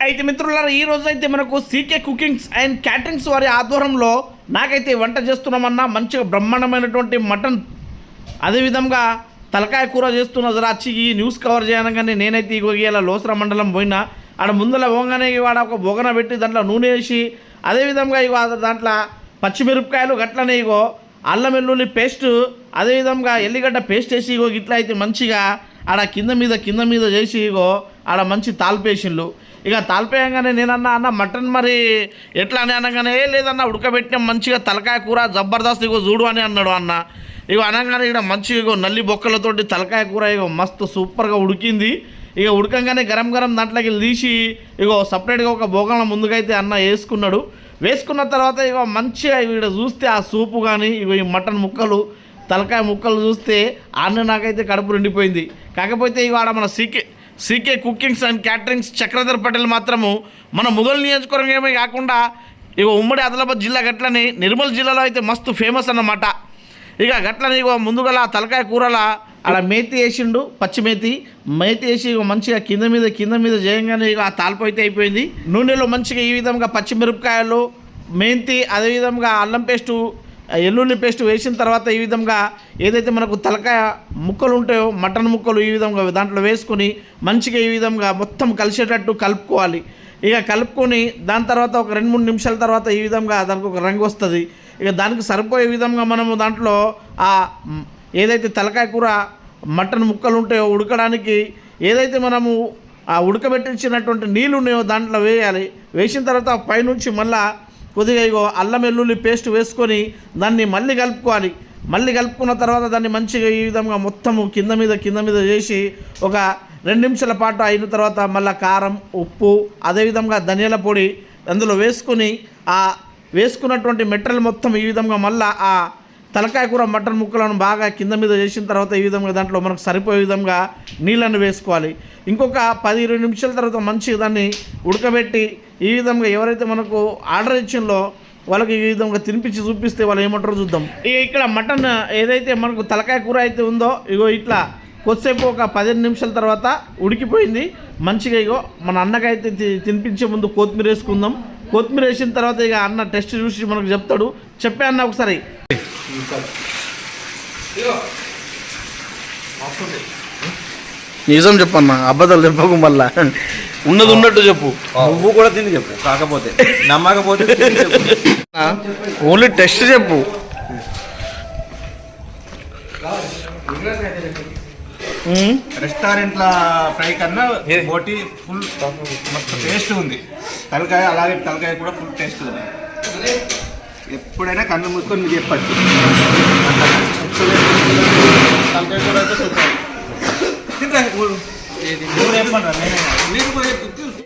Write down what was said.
అయితే మిత్రులారా ఈ రోజు అయితే మనకు సీకే కుకింగ్స్ అండ్ క్యాటరింగ్స్ వారి ఆధ్వర్యంలో నాకైతే వంట చేస్తున్నామన్నా మంచిగా బ్రహ్మాండమైనటువంటి మటన్ అదేవిధంగా తలకాయ కూర చేస్తున్న జరా వచ్చి ఈ న్యూస్ కవర్ చేయనగానే నేనైతే ఇగో ఇలా లోసర మండలం పోయినా. ఆడ ముందర పోగానే వాడ ఒక బొగన పెట్టి దాంట్లో నూనె వేసి అదేవిధంగా ఇగో దాంట్లో పచ్చిమిరపకాయలు గట్లనే ఇగో అల్లం వెల్లుల్లి పేస్ట్ అదేవిధంగా ఎల్లిగడ్డ పేస్ట్ వేసి ఇగో ఇట్లా అయితే మంచిగా ఆడ కింద మీద కింద మీద చేసి ఇగో ఆడ మంచి తాల్పేసిండ్లు ఇక తాల్పేయంగానే నేనన్నా అన్న మటన్ మరి ఎట్లా అని అనగానే "ఏ లేదన్న ఉడకబెట్టిన మంచిగా తలకాయ కూర జబర్దస్త్ ఇగో చూడు అని అన్నాడు అన్న. ఇగో అనగానే ఇక్కడ మంచిగా ఇగో నల్లి బొక్కలతోటి తలకాయ కూర ఇగో మస్తు సూపర్గా ఉడికింది. ఇక ఉడకంగానే గరం గరం దాంట్లోకి తీసి ఇగో సపరేట్గా ఒక భోగంలో ముందుకైతే అన్న వేసుకున్నాడు. వేసుకున్న తర్వాత ఇక మంచిగా ఇక్కడ చూస్తే ఆ సూపు కానీ ఇవి ఈ మటన్ ముక్కలు తలకాయ ముక్కలు చూస్తే అన్న నాకైతే కడుపు నిండిపోయింది. కాకపోతే ఇవాడ మన CK CK cookings and caterings Chakradhar Patel మాత్రము మన ముగల్ నియోజకవర్గమే కాకుండా ఇక ఉమ్మడి ఆదిలాబాద్ జిల్లా గట్లని నిర్మల్ జిల్లాలో అయితే మస్తు ఫేమస్ అన్నమాట. ఇక గట్లని ఇక ముందుగల ఆ తలకాయ కూరల అలా మేతి వేసిండు పచ్చి మేతి. మేతి వేసి ఇక మంచిగా కింద మీద కింద మీద చేయంగానే ఇక ఆ తాల్పు అయితే అయిపోయింది. నూనెలో మంచిగా ఈ విధంగా పచ్చిమిరపకాయలు మెంతి అదేవిధంగా అల్లం పేస్టు ఎల్లుల్లి పేస్ట్ వేసిన తర్వాత ఈ విధంగా ఏదైతే మనకు తలకాయ ముక్కలు ఉంటాయో మటన్ ముక్కలు ఈ విధంగా దాంట్లో వేసుకొని మంచిగా ఈ విధంగా మొత్తం కలిసేటట్టు కలుపుకోవాలి. ఇక కలుపుకొని దాని తర్వాత ఒక రెండు మూడు నిమిషాల తర్వాత ఈ విధంగా దానికి ఒక రంగు వస్తుంది. ఇక దానికి సరిపోయే విధంగా మనము దాంట్లో ఆ ఏదైతే తలకాయ కూర మటన్ ముక్కలు ఉంటాయో ఉడకడానికి ఏదైతే మనము ఆ ఉడకబెట్టించినటువంటి నీళ్ళు ఉన్నాయో దాంట్లో వేయాలి. వేసిన తర్వాత పైనుంచి మళ్ళీ కొద్దిగా ఇగో అల్లం వెల్లుల్లి పేస్ట్ వేసుకొని దాన్ని మళ్ళీ కలుపుకోవాలి. మళ్ళీ కలుపుకున్న తర్వాత దాన్ని మంచిగా ఈ విధంగా మొత్తము కింద మీద కింద మీద చేసి ఒక రెండు నిమిషాల పాటు అయిన తర్వాత మళ్ళీ కారం ఉప్పు అదేవిధంగా ధనియాల పొడి అందులో వేసుకొని ఆ వేసుకున్నటువంటి మెట్టలు మొత్తం ఈ విధంగా మళ్ళీ ఆ తలకాయ కూర మటన్ ముక్కలను బాగా కింద మీద చేసిన తర్వాత ఈ విధంగా దాంట్లో మనకు సరిపోయే విధంగా నీళ్ళను వేసుకోవాలి. ఇంకొక పది ఇరవై నిమిషాల తర్వాత మంచిగా దాన్ని ఉడకబెట్టి ఈ విధంగా ఎవరైతే మనకు ఆర్డర్ ఇచ్చిందో వాళ్ళకి ఈ విధంగా తినిపించి చూపిస్తే వాళ్ళు ఏమంటారో చూద్దాం. ఇక ఇక్కడ మటన్ ఏదైతే మనకు తలకాయ కూర అయితే ఉందో ఇగో ఇట్లా కొద్దిసేపు ఒక పదిహేను నిమిషాల తర్వాత ఉడికిపోయింది. మంచిగా ఇగో మన అన్నకైతే తి- తినిపించే ముందు కొత్తిమీర వేసుకుందాం. కొత్తిమీర వేసిన తర్వాత ఇక అన్న టెస్ట్ చూసి మనకు చెప్తాడు. చెప్పే అన్న ఒకసారి. నిజం చెప్పన్న అబద్ధాలు చెప్పకు మళ్ళా. ఉన్నది ఉన్నట్టు చెప్పు. నువ్వు కూడా తిని చెప్పు కాకపోతే. నమ్మకపోతే తిని చెప్పు. ఓన్లీ టెస్ట్ చెప్పు. ఉమ్, రెస్టారెంట్ల ఫ్రై కన్నా బోటి ఫుల్ మస్తు టేస్ట్ ఉంది. తలకాయ అలాగే తలకాయ కూడా ఫుల్ టేస్ట్ ఉంది. ఎప్పుడైనా కన్ను మూసుకొని మీరు చెప్పచ్చు. మీరు కూడా చెప్పు.